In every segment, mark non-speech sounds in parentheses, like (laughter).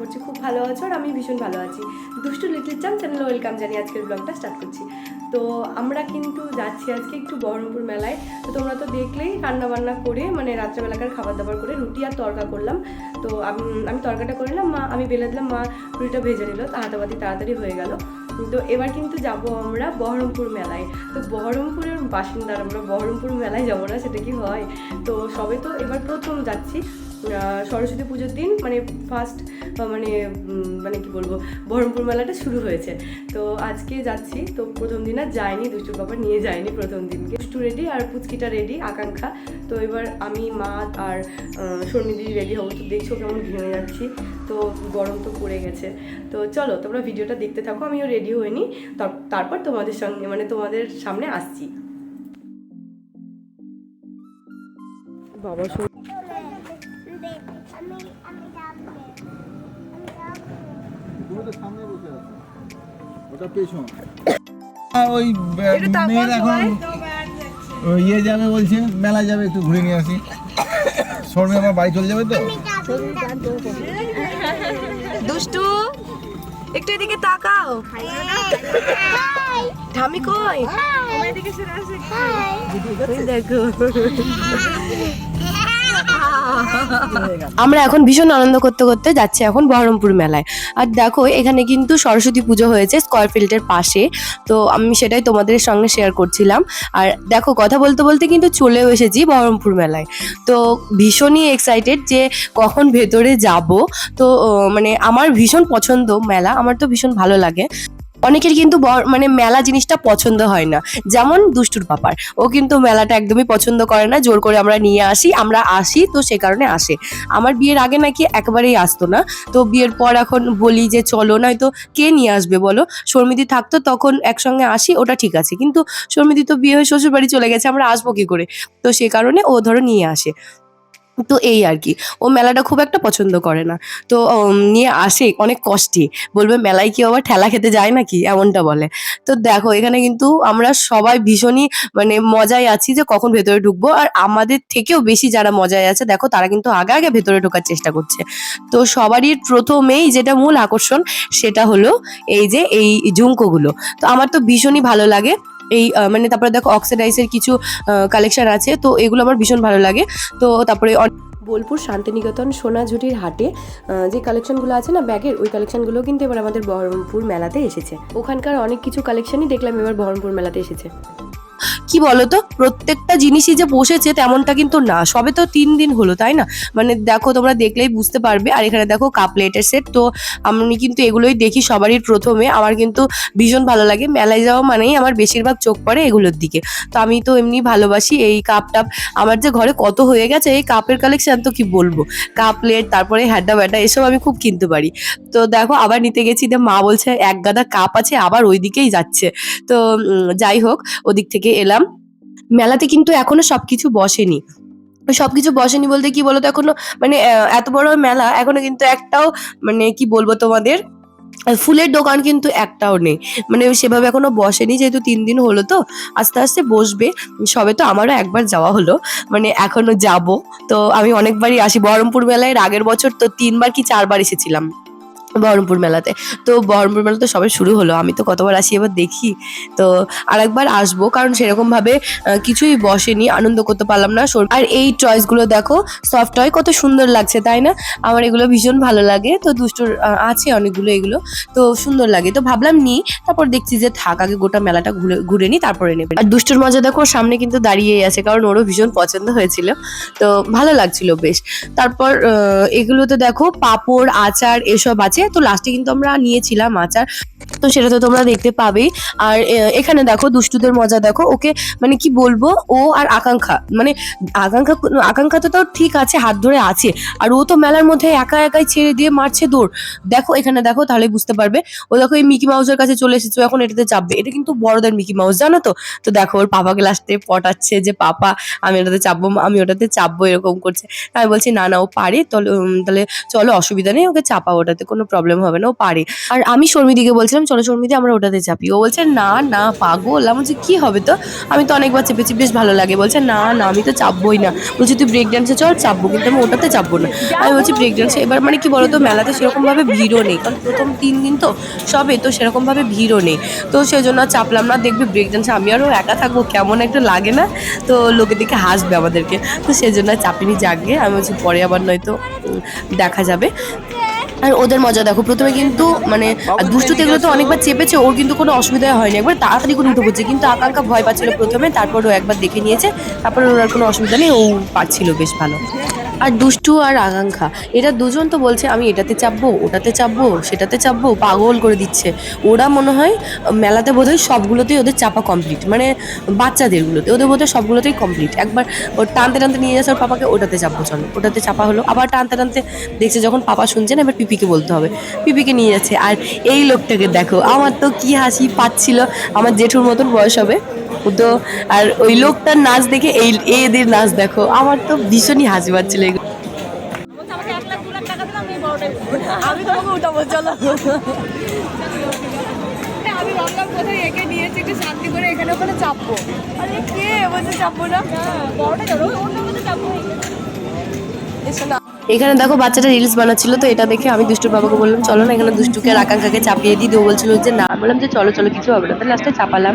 করছি খুব ভালো আছো আর আমি ভীষণ ভালো আছি। দুষ্টু লিটল চাম চ্যানেলে ওয়েলকাম জানিয়ে আজকের ব্লগটা স্টার্ট করছি। তো আমরা কিন্তু যাচ্ছি আজকে একটু বহরমপুর মেলায়। তো তোমরা তো দেখলেই রান্না বান্না করে মানে রাত্রেবেলাকার খাবার দাবার করে রুটি আর তরকা করলাম। তো আমি তরকাটা করে নিলাম, মা, আমি বেলে দিলাম, মা রুটিটা ভেজে নিল হাতাবাতি তাড়াতাড়ি হয়ে গেল। তো এবার কিন্তু যাব আমরা বহরমপুর মেলায়। তো বহরমপুরের বাসিন্দার, আমরা বহরমপুর মেলায় যাব না, সেটা কি হয়? তো সবে তো এবার প্রথম যাচ্ছি। সরস্বতী পুজোর দিন মানে ফার্স্ট মানে মানে কি বলব, বহরমপুর মেলাটা শুরু হয়েছে। তো আজকে যাচ্ছি, তো প্রথম দিন আর যায়নি দুষ্টুর বাবা নিয়ে যায়নি প্রথম দিনকে। দুষ্টু রেডি আর পুচকিটা রেডি আকাঙ্ক্ষা। তো এবার আমি, মা আর শর্মিদি রেডি হব, তো দেখছ কেমন ঘেমে যাচ্ছি। তো গরম তো পড়ে গেছে। তো চলো, তোমরা ভিডিওটা দেখতে থাকো, আমিও রেডি হইনি। তার- তারপর তোমাদের সঙ্গে মানে তোমাদের সামনে আসছি। বাবা ওটা পেছন। ওই মেয়ের এখন ইয়ে যাবে বলছে মেলা যাবে একটু ঘুরে নিয়ে আসি। শর্মে আমার বাড়ি চলে যাবে তো? দুষ্টু একটু এদিকে তাকাও। ঠামি কই? দেখো। আমরা এখন ভীষণ আনন্দ করতে করতে যাচ্ছি এখন বহরমপুর মেলায়। আর দেখো, এখানে কিন্তু সরস্বতী পুজো হয়েছে স্কয়ারফিল্ডের পাশে। তো আমি সেটাই তোমাদের সঙ্গে শেয়ার করছিলাম। আর দেখো, কথা বলতে বলতে কিন্তু চলেও এসেছি বহরমপুর মেলায়। তো ভীষণই এক্সাইটেড যে কখন ভেতরে যাব। তো মানে আমার ভীষণ পছন্দ মেলা, আমার তো ভীষণ ভালো লাগে। অনেকের কিন্তু মানে মেলা জিনিসটা পছন্দ হয় না। যেমন দুষ্টুর পাপার। ও কিন্তু মেলাটা একদমই পছন্দ করে না, জোর করে আমরা নিয়ে আসি, আমরা আসি তো সে কারণে আসে। আমার বিয়ের আগে নাকি একবারেই আসতো না। তো বিয়ের পর এখন বলি যে চলো, নয়তো কে নিয়ে আসবে বলো? শর্মিদি থাকতো তখন একসঙ্গে আসি, ওটা ঠিক আছে। কিন্তু শর্মিদি তো বিয়ে হয়ে শ্বশুর বাড়ি চলে গেছে, আমরা আসব কি করে? তো সে কারণে ও ধরো নিয়ে আসে। তো এই আর কি। ও মেলাটা খুব একটা পছন্দ করে না। তো নিয়ে আসে, অনেক কষ্টে। বলবে, মেলায় কি আবার ঠেলা খেতে যায় নাকি? এমনটা বলে। তো দেখো, এখানে কিন্তু আমরা সবাই ভীষণই মানে মজায় আছি যে কখন ভেতরে ঢুকবো। আর আমাদের থেকেও বেশি যারা মজায় আছে, দেখো, তারা কিন্তু আগে আগে ভেতরে ঢোকার চেষ্টা করছে। তো সবারই প্রথমেই যেটা মূল আকর্ষণ, সেটা হলো এই যে, এই ঝুমকোগুলো। তো আমার তো ভীষণই ভালো লাগে। এই মানে তারপরে দেখো অক্সিডাইজের কিছু কালেকশন আছে, তো এগুলো আমার ভীষণ ভালো লাগে। তো তারপরে বোলপুর শান্তিনিকেতন সোনাঝুটির হাটে যে কালেকশনগুলো আছে না ব্যাগের, ওই কালেকশনগুলো কিন্তু এবার আমাদের বহরমপুর মেলাতে এসেছে। ওখানকার অনেক কিছু কালেকশনই দেখলাম এবার বহরমপুর মেলাতে এসেছে। কি বলতো? প্রত্যেকটা জিনিসই যে বসেছে তেমনটা কিন্তু না। সবে তো তিন দিন হলো, তাই না? মানে দেখো, তোমরা দেখলেই বুঝতে পারবে। আর এখানে দেখো কাপ প্লেটের সেট তো আমি কিন্তু এগুলোই দেখি সবারই প্রথমে। আমার কিন্তু ভীষণ ভালো লাগে। মেলায় যাওয়া মানেই আমার বেশিরভাগ চোখ পড়ে এগুলোর দিকে। তো আমি তো এমনি ভালোবাসি এই কাপ টাপ আমার যে ঘরে কত হয়ে গেছে, এই কাপের কালেকশন তো কি বলব? কাপ প্লেট তারপরে হ্যাডা ব্যাটা এসব আমি খুব কিনতে পারি। তো দেখো, আবার নিতে গেছি যে মা বলছে, এক গাদা কাপ আছে, আবার ওই দিকেই যাচ্ছে। তো যাই হোক, ওদিক থেকে এলাম। মেলাতে কিন্তু এখনও সবকিছু বসেনি। সবকিছু বসেনি বলতে কি বলতো এখনও? মানে এত বড় মেলা, এখনও কিন্তু একটাও মানে কি বলব তোমাদের? ফুলের দোকান কিন্তু একটাও নেই। মানে সেভাবে এখনও বসেনি, যেহেতু তিন দিন হলো তো, আস্তে আস্তে বসবে। সবে তো আমারও একবার যাওয়া হলো। মানে এখনও যাব। তো আমি অনেকবারই আসি। বহরমপুর মেলায় আগের বছর তো তিনবার কি চারবার এসেছিলাম। বহরমপুর মেলাতে। তো বহরমপুর মেলা তো সবে শুরু হলো। আমি তো কতবার আসি এবার দেখি। তো আরেকবার আসব কারণ সেরকমভাবে কিছুই বসেনি। আনন্দ করতে পারলাম না। আর এই টয়েসগুলো দেখো সফট টয় কত সুন্দর লাগছে তাই না? আমার এগুলো ভীষণ ভালো লাগে। তো দুষ্টুর আছে অনেকগুলো এগুলো। তো সুন্দর লাগে। তো ভাবলাম নি তারপর দেখছি যে থাক আগে গোটা মেলাটা ঘুরে ঘুরে নি তারপরে নেবে। আর দুষ্টুর মজা দেখো সামনে কিন্তু দাঁড়িয়েই আছে কারণ ওরও ভীষণ পছন্দ হয়েছিল। তো ভালো লাগছিল বেশ। তারপর আহ, এগুলোতে দেখো পাপড় আচার এসব আছে। তো লাস্টে কিন্তু আমরা নিয়েছিলাম আচার। তো সেটা তো তোমরা দেখতে পাবেই আর এখানে দেখো দুষ্টুদের মজা দেখো। ওকে মানে কি বলব? ও আর আকাঙ্ক্ষা। মানে আকাঙ্ক্ষা আকাঙ্ক্ষা তো তাও ঠিক আছে, হাত ধরে আছে। আর ও তো মেলার মধ্যে একা একাই ছেড়ে দিয়ে মারছে দৌড়। দেখো, এখানে দেখো, তাহলে বুঝতে পারবে। ও দেখো এই মিকি মাউসের কাছে চলে এসেছে এখন এটাতে চাপবে। এটা কিন্তু বড়দের মিকি মাউস জানো তো? তো দেখো, ওর পাপাকে লাস্টে পটাচ্ছে যে, পাপা, আমি ওটাতে চাপবো, আমি ওটাতে চাপবো, এরকম করছে। আমি বলছি, না না, ও পারে। তাহলে তাহলে চলো, অসুবিধা নেই, ওকে চাপা ওটাতে, কোনো প্রবলেম হবে না, ও পারে। আর আমি শর্মিদিকে বলছিলাম, চলো শর্মিদি, আমরা ওটাতে চাপি ও বলছে, না না, পাগল। আমি বলছি, কি হবে তো? আমি তো অনেকবার চেপেছি, বেশ ভালো লাগে। বলছে, না না, আমি তো চাপবই না। বলছি, তুই ব্রেক ডান্সে চল, চাপবো, কিন্তু আমি ওটাতে চাপবো না। আমি বলছি ব্রেক ডান্সে এবার মানে কি বলতো, মেলাতে সেরকমভাবে ভিড়ও নেই। কারণ প্রথম তিন দিন তো সবে, তো সেরকমভাবে ভিড়ও নেই। তো সেই জন্য চাপলাম না, দেখবি ব্রেক ডান্সে আমি আরও একা থাকব, কেমন একটা লাগে না? তো লোকে দেখে হাসবে আমাদেরকে। তো সেই জন্য চাপিনি জাগে আমি বলছি, পরে আবার নয়তো দেখা যাবে। আর ওদের মজা দেখো। প্রথমে কিন্তু মানে দুষ্টুতে দুষ্টু তেগুলো তো অনেকবার চেপেছে ওর কিন্তু কোনো অসুবিধা হয়নি। একবার তাড়াতাড়ি করে উঠে পড়ছে কিন্তু আকাঙ্ক্ষা ভয় পাচ্ছিল প্রথমে তারপর ও একবার দেখে নিয়েছে তারপর ওর আর কোনো অসুবিধা নেই ও পাচ্ছিল বেশ ভালো। আর দুষ্টু আর আকাঙ্ক্ষা। এরা দুজন তো বলছে, আমি এটাতে চাপবো, ওটাতে চাপবো, সেটাতে চাপবো, পাগল করে দিচ্ছে। ওরা মনে হয়, মেলাতে বোধহয় সবগুলোতেই ওদের চাপা কমপ্লিট মানে বাচ্চাদেরগুলোতে, ওদের বোধহয় সবগুলোতেই কমপ্লিট একবার ওর টানতে টানতে নিয়ে যাচ্ছে ওর পাপাকে, ওটাতে চাপবো, চলো, ওটাতে চাপা হলো। আবার টানতে টানতে দেখছে যখন পাপা শুনছে না এবার পিপিকে বলতে হবে। পিপিকে নিয়ে যাচ্ছে, আর এই লোকটাকে দেখো, আমার তো কি হাসি পাচ্ছিল, আমার জেঠুর মতন বয়স হবে। ও তো আর ওই লোকটার নাচ দেখে এই এদের নাচ দেখো। আমার তো ভীষণই হাসি পাচ্ছিল এগুলো। এখানে দেখো বাচ্চাটা রিলস বানাচ্ছিল, তো এটা দেখে আমি দুষ্টুর বাবাকে বললাম, চলো না এখানে দুষ্টুকে আর আকাঙ্ক্ষাকে চাপিয়ে দিই। তো বলছিল যে, না। বললাম যে, চলো চলো, কিছু হবে না। তাহলে লাস্টে চাপালাম।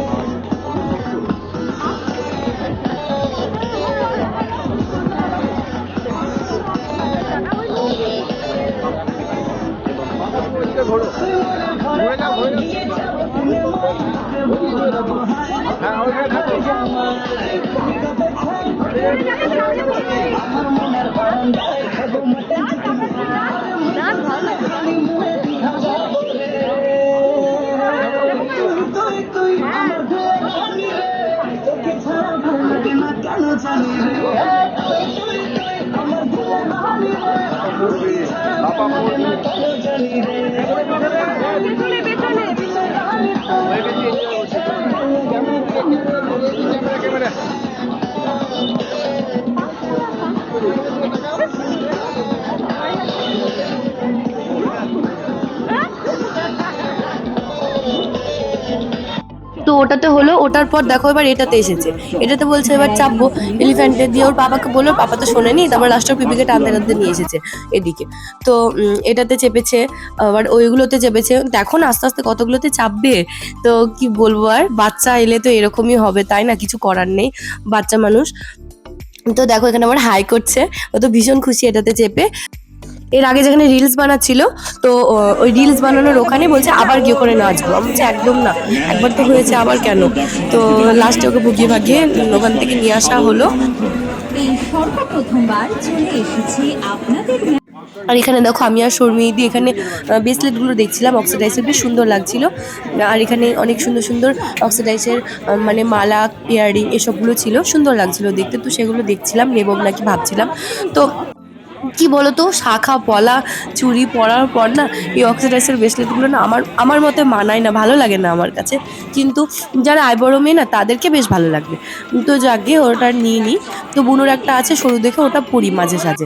ওটাতে হলো, ওটার পর দেখো এবার এটাতে এসেছে। এটাতে বলছে এবার চাপবো এলিফ্যান্টে দিয়ে ওর বাবাকে বলল, পাপা তো শোনেনি, তারপর লাস্টের পিপিকে টানতে টানতে নিয়ে এসেছে এদিকে। তো এটাতে চেপেছে, আবার ওইগুলোতে চেপেছে দেখো না আস্তে আস্তে কতগুলোতে চাপবে? তো কি বলব আর, বাচ্চা এলে তো এরকমই হবে, তাই না? কিছু করার নেই, বাচ্চা মানুষ। তো দেখো এখানে আমার হাই করছে, ও তো ভীষণ খুশি এটাতে চেপে। এর আগে যেখানে রিলস বানাচ্ছিল, তো ওই রিলস বানানোর ওখানে বলছে আবার গিয়ে করে নাচবো আমি বলছি, একদম না। একবার তো হয়েছে, আবার কেন? তো লাস্টে ওকে ভুগিয়ে ভাগিয়ে ওখান থেকে নিয়ে আসা হলো। এসেছি আর এখানে দেখো, আমি আর শর্মিদি এখানে ব্রেসলেটগুলো দেখছিলাম অক্সিডাইসের বেশ সুন্দর লাগছিল। আর এখানে অনেক সুন্দর সুন্দর অক্সিডাইসের মানে মালা ইয়াররিং এসবগুলো ছিল। সুন্দর লাগছিল দেখতে, তো সেগুলো দেখছিলাম, নেব নাকি ভাবছিলাম। তো কি বলতো? শাখা পলা চুরি পরার পর না এই অক্সিডাইসের ব্রেসলেটগুলো না আমার আমার মতে মানায় না ভালো লাগে না আমার কাছে। কিন্তু যারা আইবড়ো মেয়ে না তাদেরকে বেশ ভালো লাগবে। তো যাকে ওটা নিয়ে নিই তো বুনোর একটা আছে সরু দেখে ওটা পরি মাঝে সাঝে।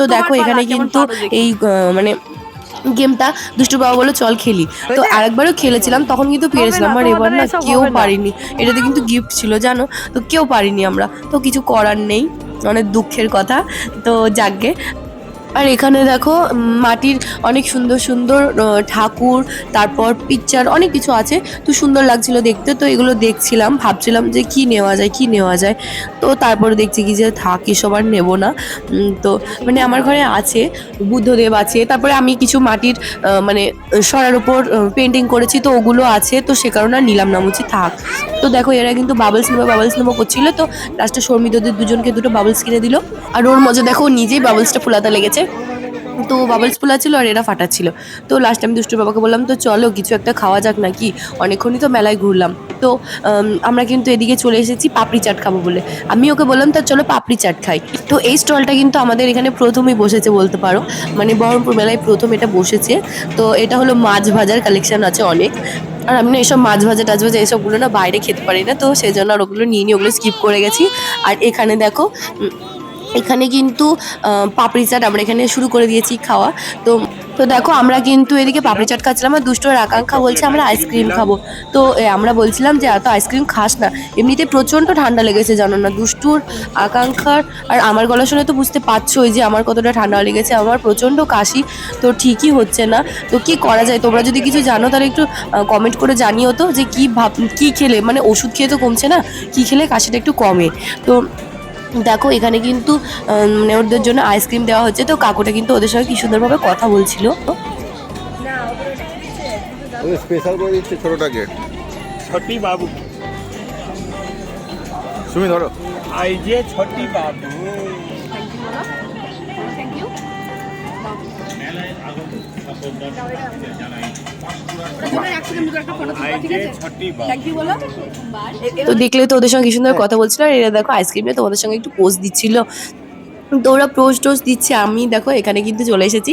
তো দেখো এখানে কিন্তু এই মানে গেমটা দুষ্টু বাবা বলে চল খেলি। তো আরেকবারও খেলেছিলাম তখন কিন্তু পেরেছিলাম আর এবার না কেউ পারিনি। এটাতে কিন্তু গিফট ছিল জানো? তো কেউ পারিনি আমরা। তো কিছু করার নেই। অনেক দুঃখের কথা তো যাকগে আর এখানে দেখো মাটির অনেক সুন্দর সুন্দর ঠাকুর, তারপর পিকচার অনেক কিছু আছে। তো সুন্দর লাগছিল দেখতে, তো এগুলো দেখছিলাম, ভাবছিলাম যে কি নেওয়া যায়, কি নেওয়া যায়। তো তারপরে দেখছি কি যে থাক, এসব আর নেব না। তো মানে আমার ঘরে আছে, বুদ্ধদেব আছে, তারপরে আমি কিছু মাটির মানে সরার উপর পেন্টিং করেছি, তো ওগুলো আছে, তো সে কারণে নিলাম না, বলছি থাক। তো দেখো, এরা কিন্তু বাবলস নেব বাবলস নেব করছিল, তো লাস্টে সৌমিতদের দুজনকে দুটো বাবলস কিনে দিল। আর ওর মজা দেখো নিজেই বাবলসটা ফুলাতে লেগেছে। তো বাবলস পোলা ছিল আর এরা ফাটাচ্ছিল তো লাস্ট আমি দুষ্টুর বাবাকে বললাম, তো চলো কিছু একটা খাওয়া যাক নাকি? অনেকক্ষণই তো মেলায় ঘুরলাম। তো আমরা কিন্তু এদিকে চলে এসেছি পাপড়ি চাট খাব বলে। আমি ওকে বললাম, তো চলো পাপড়ি চাট খাই। তো এই স্টলটা কিন্তু আমাদের এখানে প্রথমেই বসেছে বলতে পারো। মানে বহরমপুর মেলায় প্রথম এটা বসেছে। তো এটা হলো মাছ ভাজার কালেকশন আছে অনেক। আর আমি না এসব মাছ ভাজা টাছ ভাজা এসবগুলো না বাইরে খেতে পারি না। তো সেই জন্য আর ওগুলো নিয়ে নিয়ে ওগুলো স্কিপ করে গেছি। আর এখানে দেখো এখানে কিন্তু পাপড়ি চাট আমরা এখানে শুরু করে দিয়েছি খাওয়া। তো তো দেখো আমরা কিন্তু এদিকে পাপড়ি চাট খাচ্ছিলাম আর দুষ্টর আকাঙ্ক্ষা বলছে আমরা আইসক্রিম খাব। তো আমরা বলছিলাম যে এত আইসক্রিম খাস না। এমনিতে প্রচণ্ড ঠান্ডা লেগেছে জানো না? দুষ্টুর, আকাঙ্ক্ষার আর আমার গলা শুনে তো বুঝতে পারছোই যে আমার কতটা ঠান্ডা লেগেছে, আমার প্রচণ্ড কাশি। তো ঠিকই হচ্ছে না। তো কি করা যায়? তোমরা যদি কিছু জানো তাহলে একটু কমেন্ট করে জানিও তো যে কি ভাব, কী খেলে? মানে ওষুধ খেয়ে তো কমছে না? কি খেলে কাশিটা একটু কমে? তো দেখো এখানে কিন্তু মানে ওদের জন্য আইসক্রিম দেওয়া হচ্ছে। তো কাকুটা কিন্তু ওদের সঙ্গে কি সুন্দরভাবে কথা বলছিল। স্পেশাল করে দিচ্ছে ছোটটাকে। ছটি বাবু। তুমি ধরো। আই যে ছটি বাবু। থ্যাংক ইউ তো দেখলে তো ওদের সঙ্গে কি সুন্দর কথা বলছিল আর এরা দেখো আইসক্রিম নিয়ে তোমাদের সঙ্গে একটু পোস্ট দিচ্ছিল। তো ওরা পোস্ট টোস্ট দিচ্ছে আমি দেখো এখানে কিন্তু চলে এসেছি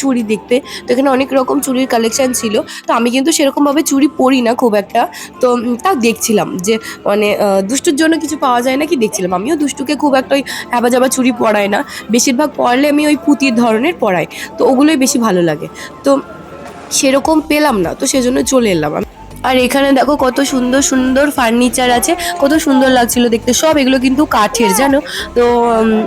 চুড়ি দেখতে। তো এখানে অনেক রকম চুড়ির কালেকশান ছিল তো আমি কিন্তু সেরকমভাবে চুড়ি পরি না খুব একটা। তো তাও দেখছিলাম যে মানে দুষ্টুর জন্য কিছু পাওয়া যায় না কি দেখছিলাম। আমিও দুষ্টুকে খুব একটা ওই হ্যাবা জাবা চুড়ি পরাই না। বেশিরভাগ পরলে আমি ওই পুঁতির ধরনের পরাই তো ওগুলোই বেশি ভালো লাগে। তো সেরকম পেলাম না, তো সেজন্য চলে এলাম। আর এখানে দেখো কত সুন্দর সুন্দর ফার্নিচার আছে, কত সুন্দর লাগছিল দেখতে। সব এগুলো কিন্তু কাঠের, জানো? তো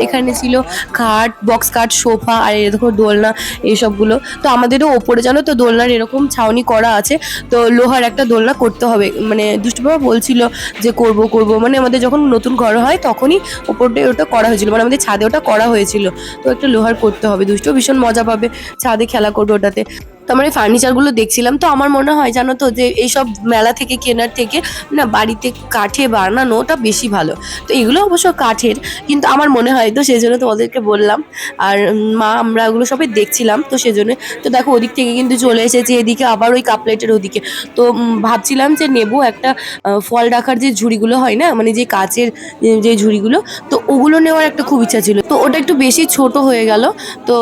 এখানে ছিল খাট বক্স খাট, সোফা, আর দেখো দোলনা এইসবগুলো তো আমাদেরও ওপরে, জানো তো, দোলনার এরকম ছাউনি করা আছে। তো লোহার একটা দোলনা করতে হবে। মানে দুষ্টুবাবা বলছিল যে করব করব। মানে আমাদের যখন নতুন ঘর হয়, তখনই ওপরটায় ওটা করা হয়েছিল। মানে আমাদের ছাদে ওটা করা হয়েছিল। তো একটা লোহার করতে হবে। দুষ্টু ভীষণ মজা পাবে ছাদে খেলা করবে ওটাতে। তো আমার এই ফার্নিচারগুলো দেখছিলাম, তো আমার মনে হয় জানো তো যে এইসব মেলা থেকে কেনার থেকে না বাড়িতে কাঠে বানানো ওটা বেশি ভালো। তো এগুলো অবশ্য কাঠের, কিন্তু আমার মনে হয় তো সেই জন্য তোমাদেরকে বললাম। আর মা, আমরা ওগুলো সবাই দেখছিলাম, তো সেজন্য, তো দেখো ওদিক থেকে কিন্তু চলে এসেছে, এদিকে আবার ওই কাপলেটের ওদিকে। তো ভাবছিলাম যে নেব একটা ফল রাখার যে ঝুড়িগুলো হয় না মানে যে কাচের যে ঝুড়িগুলো, তো ওগুলো নেওয়ার একটা খুব ইচ্ছা ছিল। তো ওটা একটু বেশি ছোট হয়ে গেল, তো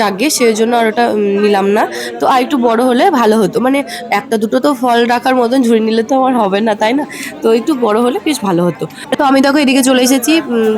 যাকগে সেই জন্য আর ওটা নিলাম না। তো আর একটু বড় হলে ভালো হতো। মানে একটা দুটো তো ফল রাখার মতন ঝুড়ি নিলে তো আমার হবে না, তাই না? তো একটু বড় হলে বেশ ভালো হতো। তো আমি দেখো এদিকে চলে এসেছি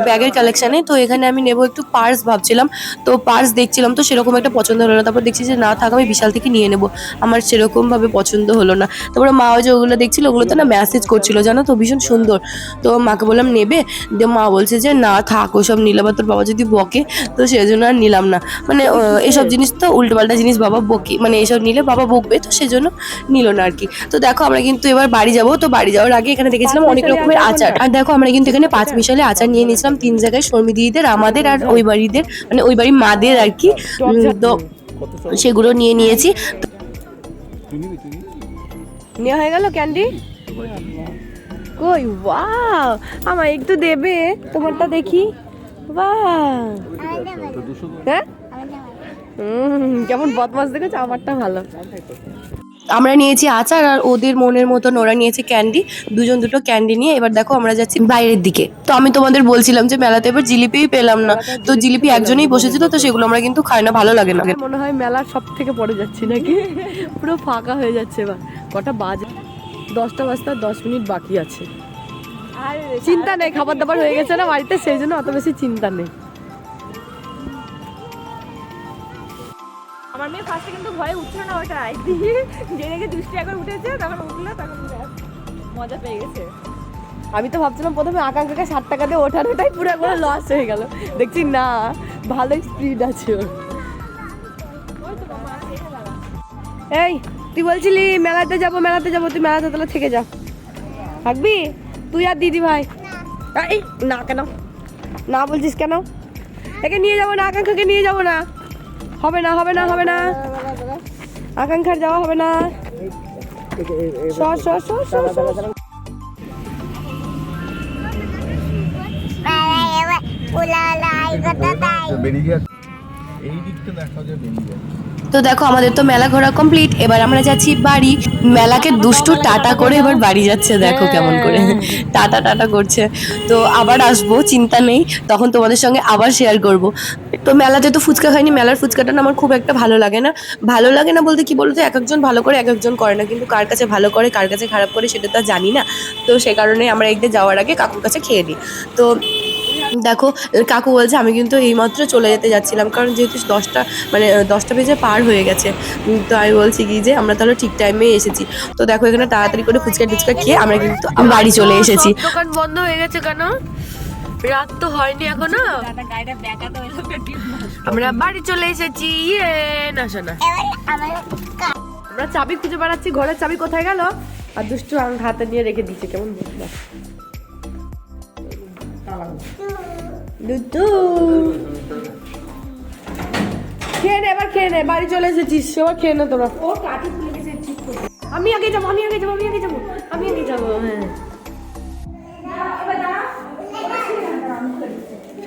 ব্যাগের কালেকশানে তো এখানে আমি নেব একটু পার্স ভাবছিলাম। তো পার্স দেখছিলাম, তো সেরকম একটা পছন্দ হলো না। তারপর দেখছি যে না, থাক, আমি বিশাল থেকে নিয়ে নেব। আমার সেরকমভাবে পছন্দ হলো না। তারপরে মা ওই যে ওগুলো দেখছিল ওগুলো তো না মেসেজ করছিল, জানো তো? ভীষণ সুন্দর। তো মাকে বললাম, নেবে? দিয়ে মা বলছে যে, না, থাক, ওসব নিলে বা তোর বাবা যদি বকে, তো সেই জন্য আর নিলাম না। মানে এসব জিনিস তো উল্টোপাল্টা জিনিস বাবা বকে। মানে এইসব নিলে বাবা বকবে তো সেজন্য নিল না আর কি তো দেখো আমরা কিন্তু এবার বাড়ি যাব তো বাড়ি যাওয়ার আগে এখানে দেখেছিলাম অনেক রকমের আচার আর দেখো আমরা কিন্তু এখানে পাঁচ মিশালে আচার নিয়ে নিয়েছিলাম তিন জায়গায় শর্মী দিদিদের আমাদের আর ওই বাড়িদের মানে ওই বাড়ির মাদের আর কি তো সেগুলো নিয়ে নিয়েছি। নেওয়া হয়ে গেল ক্যান্ডি? কই ওয়াও! আমার একটু দেবে তোমারটা দেখি। বাহ হ্যাঁ? কেমন বদমাস দেখেছ? আমারটা ভালো। আমরা নিয়েছি আচার আর ওদের মনের মতন ওরা নিয়েছে ক্যান্ডি। দুজন দুটো ক্যান্ডি নিয়ে এবার দেখো আমরা যাচ্ছি বাইরের দিকে। তো আমি তোমাদের বলছিলাম যে মেলাতে এবার জিলিপিই পেলাম না। তো জিলিপি একজনেই বসেছিল তো সেগুলো আমরা কিন্তু খাই না ভালো লাগে না। মনে হয় মেলার সব থেকে পরে যাচ্ছি নাকি? পুরো ফাঁকা হয়ে যাচ্ছে এবার। কটা বাজে? দশটা বাজতে আর দশ মিনিট বাকি আছে। চিন্তা নেই খাবার দাবার হয়ে গেছে না বাড়িতে সেই জন্য অত বেশি চিন্তা নেই। মেয়ে ফার্স্টে কিন্তু ভয়ে উঠছে না ওটাই দিয়ে যে রেখে দুষ্টি একবার উঠেছে তখন উঠল তখন মজা পেয়ে গেছে। আমি তো ভাবছিলাম প্রথমে আকাঙ্ক্ষাকে ষাট টাকা দিয়ে ওঠানোটাই পুরো একবার লস হয়ে গেল। দেখছি না ভালোই স্পিড আছে ওর। এই তুই বলছিলি মেলাতে যাব মেলাতে যাব তুই মেলাতে তাহলে থেকে যা। থাকবি? তুই আর দিদি ভাই। এই না কেন? না বলছিস কেন? একে নিয়ে যাব না আকাঙ্ক্ষাকে নিয়ে যাব না। হবে না হবে না হবে না। আকাঙ্ক্ষার যাওয়া হবে না। তো দেখো, আমাদের তো মেলা ঘোরা কমপ্লিট এবার আমরা যাচ্ছি বাড়ি। মেলাকে দুষ্টু টাটা করে এবার বাড়ি যাচ্ছে, দেখো কেমন করে। টাটা টাটা করছে। তো আবার আসব, চিন্তা নেই। তখন তোমাদের সঙ্গে আবার শেয়ার করব। তো মেলাতে তো ফুচকা খাইনি মেলার ফুচকাটা না আমার খুব একটা ভালো লাগে না। ভালো লাগে না বলতে কি বলতো এক একজন ভালো করে এক একজন করে না কিন্তু কার কাছে ভালো করে কার কাছে খারাপ করে সেটা তো জানি না। তো সে কারণে আমরা একদিন যাওয়ার আগে কাকুর কাছে খেয়ে নিই। তো দেখো কাকু বলছে আমি কিন্তু এইমাত্র চলে যেতে যাচ্ছিলাম কারণ যেহেতু দশটা মানে দশটা বেজে পার হয়ে গেছে। তো আমি বলছি কি যে আমরা তাহলে ঠিক টাইমে এসেছি। তো দেখো এখানে তাড়াতাড়ি করে ফুচকা টুচকা খেয়ে আমরা কিন্তু বাড়ি চলে এসেছি। দোকান বন্ধ হয়ে গেছে কেন? রাত তো হয়নি এখনও। আমরা বাড়ি চলে এসেছি ইয়ে না শোনা আমরা চাবি খুঁজে বেড়াচ্ছি ঘরের চাবি কোথায় গেল? আর দুষ্টু আং হাতে নিয়ে রেখে দিচ্ছে কেমন বুঝলো দুষ্টু। খেয়ে নে এবার খেয়ে নে বাড়ি চলে এসেছিস এবার খেয়ে নে তোরা। আমি আগে যাব আমি আগে যাব আমি আগে যাব আমি আগে যাব হ্যাঁ।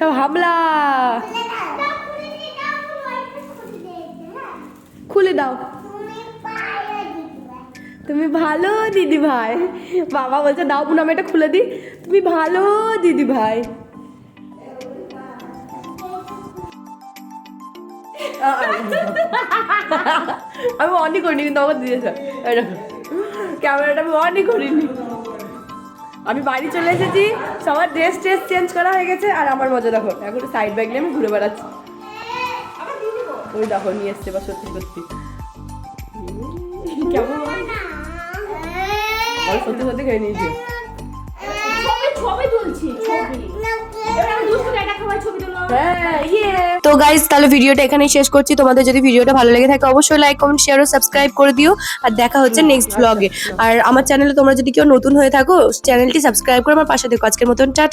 সব হামলা খুলে দাও। তুমি ভালো দিদি ভাই। বাবা বলছে, দাও পুনম এটা খুলে দি। তুমি ভালো দিদি ভাই। আমি অনই করিনি, কিন্তু আমাকে দিয়েছে ক্যামেরাটা আমি অনই করিনি। আমি বাড়ি চলে এসেছি। সবার ড্রেস ট্রেস চেঞ্জ করা হয়ে গেছে আর আমার মজা দেখো এখন সাইড ব্যাগ নিয়ে আমি ঘুরে বেড়াচ্ছি। ওই দেখো নিয়ে এসছে বা সত্যি সত্যি। (laughs) কেমন? আমি সত্যি সত্যি খেয়ে নিয়েছি। ছবি ছবি তুলছি ছবি তো গাইজ তাহলে ভিডিওটা এখানেই শেষ করছি। তোমাদের যদি ভিডিওটা ভালো লেগে থাকে, অবশ্যই লাইক কমেন্ট শেয়ার ও সাবস্ক্রাইব করে দিও। আর দেখা হচ্ছে নেক্সট ব্লগে আর আমার চ্যানেলে তোমরা যদি কেউ নতুন হয়ে থাকো চ্যানেলটি সাবস্ক্রাইব করে আমার পাশে দেখো আজকের মতন, টাটা।